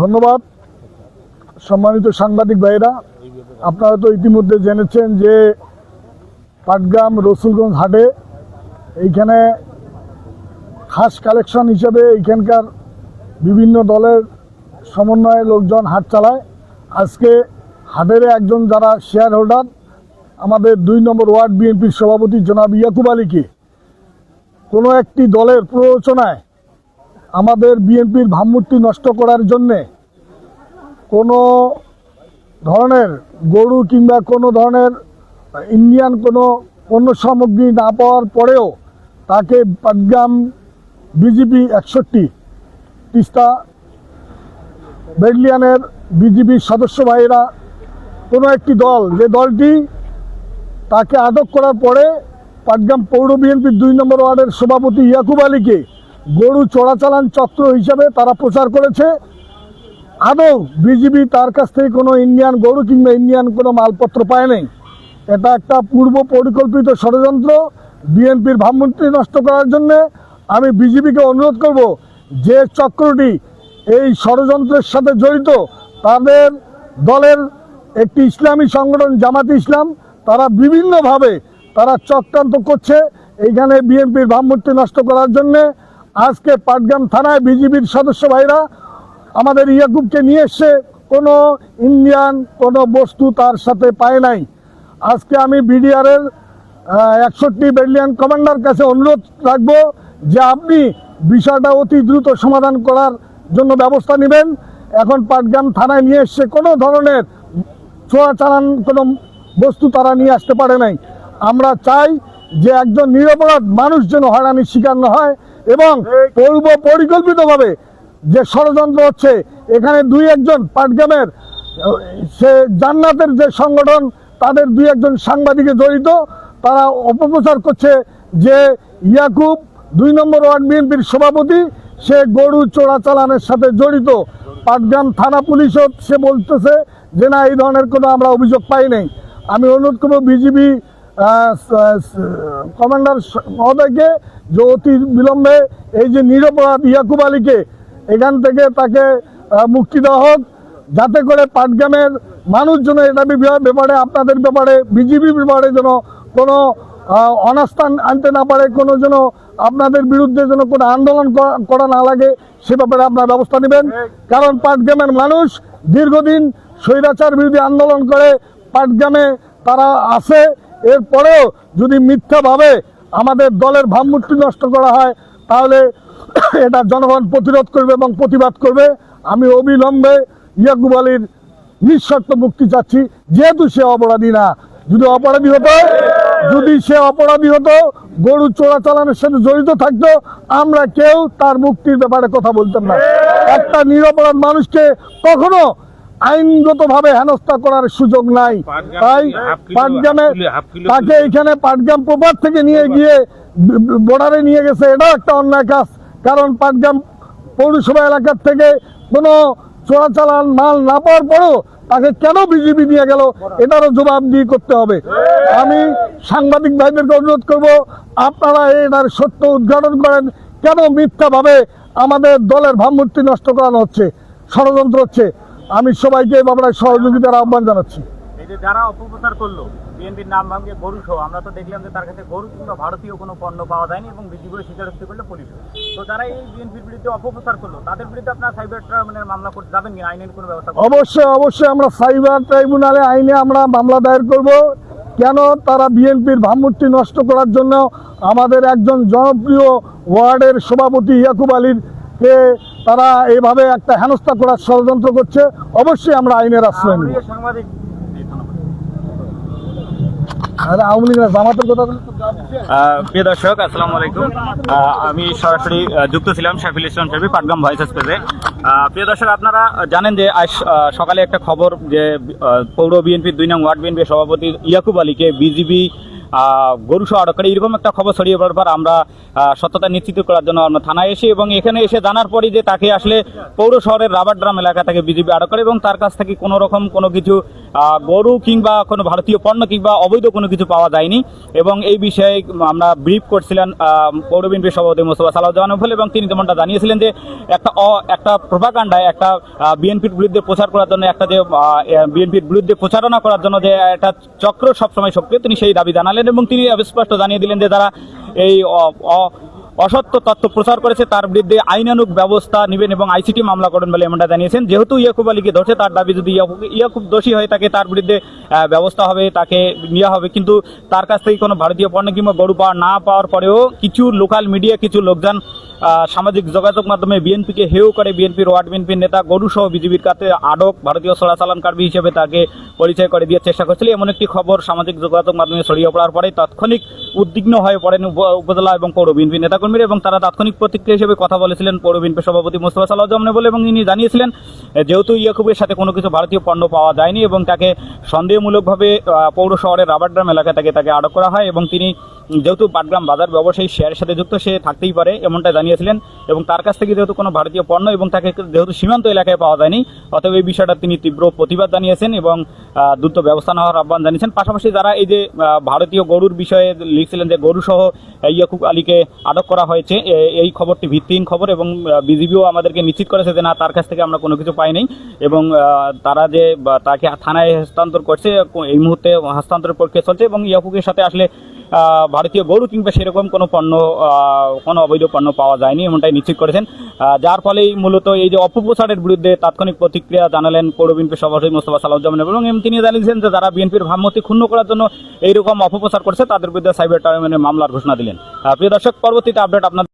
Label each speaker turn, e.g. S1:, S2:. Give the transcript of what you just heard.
S1: ধন্যবাদ। সম্মানিত সাংবাদিক ভাইরা আপনারা তো ইতিমধ্যে জেনেছেন যে পাটগ্রাম রসুলগঞ্জ হাটে এইখানে খাস কালেকশন হিসেবে এইখানকার বিভিন্ন দলের সমন্বয়ে লোকজন হাট চালায়। আজকে হাটের একজন যারা শেয়ার হোল্ডার আমাদের দুই নম্বর ওয়ার্ড বিএনপির সভাপতি জনাব ইয়াকুব আলীকে। কোনো একটি দলের প্ররোচনায় আমাদের বিএনপির ভাবমূর্তি নষ্ট করার জন্যে কোনো ধরনের গরু কিংবা কোনো ধরনের ইন্ডিয়ান কোনো পণ্য সামগ্রী না পাওয়ার পরেও তাকে পাটগ্রাম বিজেপি একষট্টি তিস্তা ব্যাটালিয়ানের বিজিবির সদস্য ভাইয়েরা, কোনো একটি দল, যে দলটি তাকে আটক করার পরে পাটগ্রাম পৌর বিএনপির দুই নম্বর ওয়ার্ডের সভাপতি ইয়াকুব আলীকে গরু চোরাচালান চক্র হিসাবে তারা প্রচার করেছে। আদৌ বিজিবি তার কাছ থেকে কোনো ইন্ডিয়ান গরু কিংবা ইন্ডিয়ান কোনো মালপত্র পায় নাই। এটা একটা পূর্ব পরিকল্পিত ষড়যন্ত্র। বিএনপির ভাবমূর্তি নষ্ট করার জন্য আমি বিজেপিকে অনুরোধ করব যে চক্রটি এই ষড়যন্ত্রের সাথে জড়িত, তাদের দলের একটি ইসলামী সংগঠন জামাতে ইসলাম, তারা বিভিন্নভাবে তারা চক্রান্ত করছে। এইখানে বিএনপির ভাবমূর্তি নষ্ট করার জন্যে আজকে পাটগ্রাম থানায় বিজেপির সদস্য ভাইরা আমাদের ইয়াকুবকে নিয়ে এসছে। কোনো ইন্ডিয়ান, কোনো বস্তু তার সাথে পায় নাই। আজকে আমি বিডিআরের একষট্টি ব্যাটালিয়ান কমান্ডার কাছে অনুরোধ রাখব যে আপনি বিষয়টা অতি দ্রুত সমাধান করার জন্য ব্যবস্থা নেবেন। এখন পাটগ্রাম থানায় নিয়ে এসছে কোনো ধরনের চোরাচালান, কোনো বস্তু তারা নিয়ে আসতে পারে নাই। আমরা চাই যে একজন নিরপরাধ মানুষ যেন হয়রানির শিকার না হয়। এবং পূর্ব পরিকল্পিতভাবে যে ষড়যন্ত্র হচ্ছে, এখানে দুই একজন পাটগ্রামের, সে জান্নাতের যে সংগঠন, তাদের দুই একজন সাংবাদিকে জড়িত। তারা অপপ্রচার করছে যে ইয়াকুব দুই নম্বর ওয়ার্ড বিএনপির সভাপতি, সে গরু চোরাচালানের সাথে জড়িত। পাটগ্রাম থানা পুলিশও সে বলতেছে যে, না, এই ধরনের কোনো আমরা অভিযোগ পাই নাই। আমি অনুরোধ করব, বিজিবি কমান্ডার মহোদয়কে যে অতি বিলম্বে এই যে নিরপরাধ ইয়াকুব আলীকে এখান থেকে তাকে মুক্তি দেওয়া হোক, যাতে করে পাটগ্রামের মানুষ যেন এটা ব্যাপারে, আপনাদের ব্যাপারে বিজিবি ব্যাপারে যেন কোনো অনাস্থান আনতে না পারে, কোনো যেন আপনাদের বিরুদ্ধে যেন কোনো আন্দোলন করা না লাগে, সে ব্যাপারে আপনার ব্যবস্থা নেবেন। কারণ পাটগ্রামের মানুষ দীর্ঘদিন স্বৈরাচার বিরোধী আন্দোলন করে, পাটগ্রামে তারা আছে এরপরেও যদি মিথ্যাভাবে আমাদের দলের ভাবমূর্তি নষ্ট করা হয়, তাহলে এটা জনগণ প্রতিরোধ করবে এবং প্রতিবাদ করবে। আমি অবিলম্বে ইয়াকুব আলীর নিঃশর্ত মুক্তি চাচ্ছি। যেহেতু সে অপরাধী না, যদি অপরাধী হতো, যদি সে অপরাধী হতো, গরু চোরাচালানের সাথে জড়িত থাকতো, আমরা কেউ তার মুক্তির ব্যাপারে কথা বলতাম না। একটা নিরপরাধ মানুষকে কখনো আইনগতভাবে হেনস্থা করার সুযোগ নাই। তাই পাটগ্রামে তাকে এখানে পাটগ্রাম প্রপার থেকে নিয়ে গিয়ে বর্ডারে নিয়ে গেছে এটাও একটা অন্যায় কাজ। কারণ পাটগ্রাম পৌরসভা এলাকার থেকে কোনো চোরাচালান মাল না পাওয়ার পরেও তাকে কেন বিজেপি নিয়ে গেল এটারও জবাব দিয়ে করতে হবে। আমি সাংবাদিক ভাইদেরকে অনুরোধ করব আপনারা এটার সত্য উদ্ঘাটন করেন কেন মিথ্যাভাবে আমাদের দলের ভাবমূর্তি নষ্ট করানো হচ্ছে ষড়যন্ত্র হচ্ছে। আমি সবাইকে এ ব্যাপারে সহযোগিতার আহ্বান জানাচ্ছি।
S2: এই যে যারা অপপ্রচার করল বিএনপির নাম ভাঙে গরু সহ আমরা তো দেখলাম যে তার কাছে গরু কিংবা ভারতীয় কোনো পণ্য পাওয়া যায়নি এবং বিজিবি স্বীকারোক্তি করল পুলিশ। তো যারা এই বিএনপির বিরুদ্ধে অপপ্রচার করল তাদের বিরুদ্ধে আপনার সাইবার ট্রাইব্যুনালের মামলা করতে যাবেন কিনা? আইনের কোনো ব্যবস্থা
S1: অবশ্যই অবশ্যই আমরা সাইবার ট্রাইব্যুনালে আইনে আমরা মামলা দায়ের করব। কেন? তারা বিএনপির ভাবমূর্তি নষ্ট করার জন্য আমাদের একজন জনপ্রিয় ওয়ার্ডের সভাপতি ইয়াকুব আলীর কে তারা এভাবে একটা হেনস্থা করার ষড়যন্ত্র করছে অবশ্যই আমরা আইনের আশ্রয় নেব। আওয়ামী জামাতের কথা
S2: প্রিয় দর্শক আসসালামু আলাইকুম। আমি সরাসরি যুক্ত ছিলাম শাফিল ইসলাম শাফি পাটগ্রাম ভয়েসেস পেজে প্রিয় দর্শক আপনারা জানেন যে আজ সকালে একটা খবর যে পৌর বিএনপির দুই নং ওয়ার্ড বিএনপির সভাপতি ইয়াকুব আলীকে বিজিবি গরুসহ আটক করে। এরকম একটা খবর ছড়িয়ে পড়ার পর আমরা সত্যতা নিশ্চিত করার জন্য আমরা থানায় এসে এবং এখানে এসে জানার পরই যে তাকে আসলে পৌর শহরের রাবার ড্রাম এলাকা থেকে বিজেপি আটক করে এবং তার কাছ থেকে কোনো রকম কোনো কিছু গরু কিংবা কোনো ভারতীয় পণ্য কিংবা অবৈধ কোনো কিছু পাওয়া যায়নি এবং এই বিষয়ে আমরা ব্রিফ করছিলেন আহ, সভাপতি মোস্তফা সালাউজ্জামান ফল এবং তিনি যেমনটা জানিয়েছিলেন যে একটা অ- একটা প্রভাকাণ্ডায় একটা বিএনপির বিরুদ্ধে প্রচার করার জন্য একটা যে বিএনপির বিরুদ্ধে প্রচারণা করার জন্য যে একটা চক্র সবসময় সক্রিয় তিনি সেই দাবি জানালেন এবং তিনি স্পষ্ট জানিয়ে দিলেন যে তারা এই অসত্য তথ্য প্রচার করেছে, তার বিরুদ্ধে আইনানুগ ব্যবস্থা নেবেন এবং আইসিটি মামলা করবেন বলে এমনটা জানিয়েছেন। যেহেতু ইয়াকুব আলীকে ধরছে, তার দাবি যদি ইয়াকুব- দোষী হয়ে থাকে তার বিরুদ্ধে ব্যবস্থা হবে, তাকে নেওয়া হবে। কিন্তু তার কাছ থেকে কোনো ভারতীয় পণ্য কিংবা গরু পাওয়া না পাওয়ার পরেও কিছু লোকাল মিডিয়া, কিছু লোকজন সামাজিক যোগাযোগ মাধ্যমে বিএনপিকে হেউ করে, বিএনপির ওয়ার্ড বিএনপির নেতা, গরু সহ বিজেপির কাছে আটক ভারতীয় চোরাচালান কার্বি হিসেবে তাকে পরিচয় করে দেওয়ার চেষ্টা করছিল। এমন একটি খবর সামাজিক যোগাযোগ মাধ্যমে ছড়িয়ে পড়ার পরে তাৎক্ষণিক উদ্বিগ্ন হয়ে পড়েন উপ- উপজেলা এবং পৌর বিএনপি নেতাকর্মীরা এবং তারা তাৎক্ষণিক প্রতিক্রিয়া হিসেবে কথা বলেছিলেন পৌর সভাপতি মোস্তফা সালাউজ্জামান বলে এবং তিনি জানিয়েছিলেন যেহেতু ইয়াকুবের সাথে কোনো কিছু ভারতীয় পণ্য পাওয়া যায়নি এবং তাকে সন্দেহমূলকভাবে পৌর শহরের রাবারড্রাম এলাকা থেকে তাকে আটক করা হয় এবং তিনি যেহেতু পাটগ্রাম বাজার ব্যবসায়ী শেয়ারের সাথে যুক্ত, সে থাকতেই পারে এমনটা জানিয়েছিলেন এবং তার কাছ থেকে যেহেতু কোনো ভারতীয় পণ্য এবং তাকে যেহেতু সীমান্ত এলাকায় পাওয়া যায়নি, অতএব এই বিষয়টা তিনি তীব্র প্রতিবাদ জানিয়েছেন এবং দ্রুত ব্যবস্থা নেওয়ার আহ্বান জানিয়েছেন। পাশাপাশি যারা এই যে ভারতীয় গরুর বিষয়ে লিখছিলেন যে গরু সহ ইয়াকুব আলীকে আটক করা হয়েছে এই খবরটি ভিত্তিহীন খবর এবং বিজিবিও আমাদেরকে নিশ্চিত করেছে যে না, তার কাছ থেকে আমরা কোনো কিছু পাইনি এবং তারা যে তাকে থানায় হস্তান্তর করছে এই মুহূর্তে হস্তান্তরের প্রক্রিয়া চলছে এবং ইয়াকুকের সাথে আসলে ভারতীয় গরু কিংবা সেরকম কোনো পণ্য কোনো অবৈধ পণ্য পাওয়া যায়নি এমনটাই নিশ্চিত করেছেন। যার ফলেই মূলত এই যে অপপ্রচারের বিরুদ্ধে তাৎক্ষণিক প্রতিক্রিয়া জানালেন পৌর বিএনপির সভাপতি মোস্তফা সালাউজ্জামান এবং তিনি জানিয়েছেন যে যারা বিএনপির ভাবমূর্তি ক্ষুণ্ণ করার জন্য এইরকম অপপ্রচার করছে, তাদের বিরুদ্ধে সাইবার টাইমের মামলার ঘোষণা দিলেন। প্রিয় দর্শক, পরবর্তীতে আপডেট আপনার